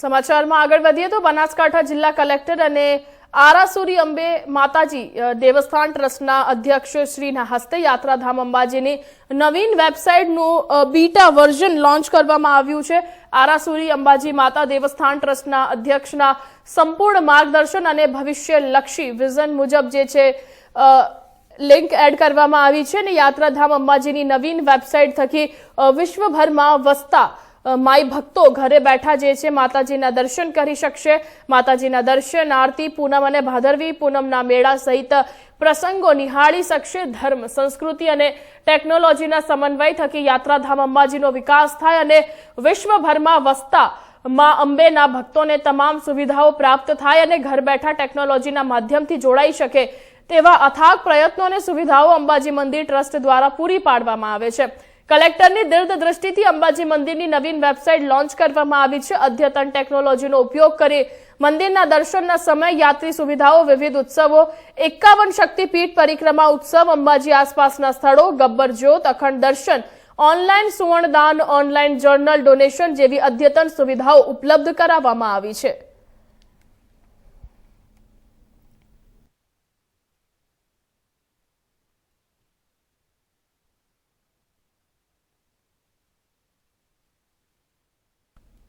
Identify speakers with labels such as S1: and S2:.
S1: સમાચારમાં આગળ વધીએ તો બનાસકાંઠા જિલ્લા કલેક્ટર અને આરાસુરી અંબે માતાજી દેવસ્થાન ટ્રસ્ટના અધ્યક્ષ શ્રીના હસ્તે યાત્રાધામ અંબાજીની નવીન વેબસાઇટનું બીટા વર્ઝન લોન્ચ કરવામાં આવ્યું છે. આરાસુરી અંબાજી માતા દેવસ્થાન ટ્રસ્ટના અધ્યક્ષના સંપૂર્ણ માર્ગદર્શન અને ભવિષ્યલક્ષી વિઝન મુજબ જે છે લિંક એડ કરવામાં આવી છે અને યાત્રાધામ અંબાજીની નવીન વેબસાઇટ થકી વિશ્વભરમાં વસતા માઈ ભક્તો ઘરે બેઠા જે છે, માતાજીના દર્શન કરી શકશે. માતાજીના દર્શન, આરતી, પૂનમ અને ભાદરવી પૂનમના મેળા સહિત પ્રસંગો નિહાળી શકશે. ધર્મ, સંસ્કૃતિ અને ટેકનોલોજીના સમન્વય થકી યાત્રાધામ અંબાજીનો વિકાસ થાય અને વિશ્વભરમાં વસતા માં અંબેના ભક્તોને તમામ સુવિધાઓ પ્રાપ્ત થાય અને ઘર બેઠા ટેકનોલોજીના માધ્યમથી જોડાઈ શકે તેવા અથાગ પ્રયત્નો અને સુવિધાઓ અંબાજી મંદિર ટ્રસ્ટ દ્વારા પૂરી પાડવામાં આવે છે. કલેક્ટરની દીર્ઘ દ્રષ્ટિથી અંબાજી મંદિરની નવીન વેબસાઇટ લોન્ચ કરવામાં આવી છે. અદ્યતન ટેકનોલોજીનો ઉપયોગ કરી મંદિરના દર્શનના સમય યાત્રી સુવિધાઓ, વિવિધ ઉત્સવો, એકાવન શક્તિપીઠ પરિક્રમા, ઉત્સવ, અંબાજી આસપાસના સ્થળો, ગબ્બર જ્યોત, અખંડ દર્શન, ઓનલાઈન સુવર્ણદાન, ઓનલાઈન જર્નલ ડોનેશન જેવી અદ્યતન સુવિધાઓ ઉપલબ્ધ કરાવવામાં આવી છે.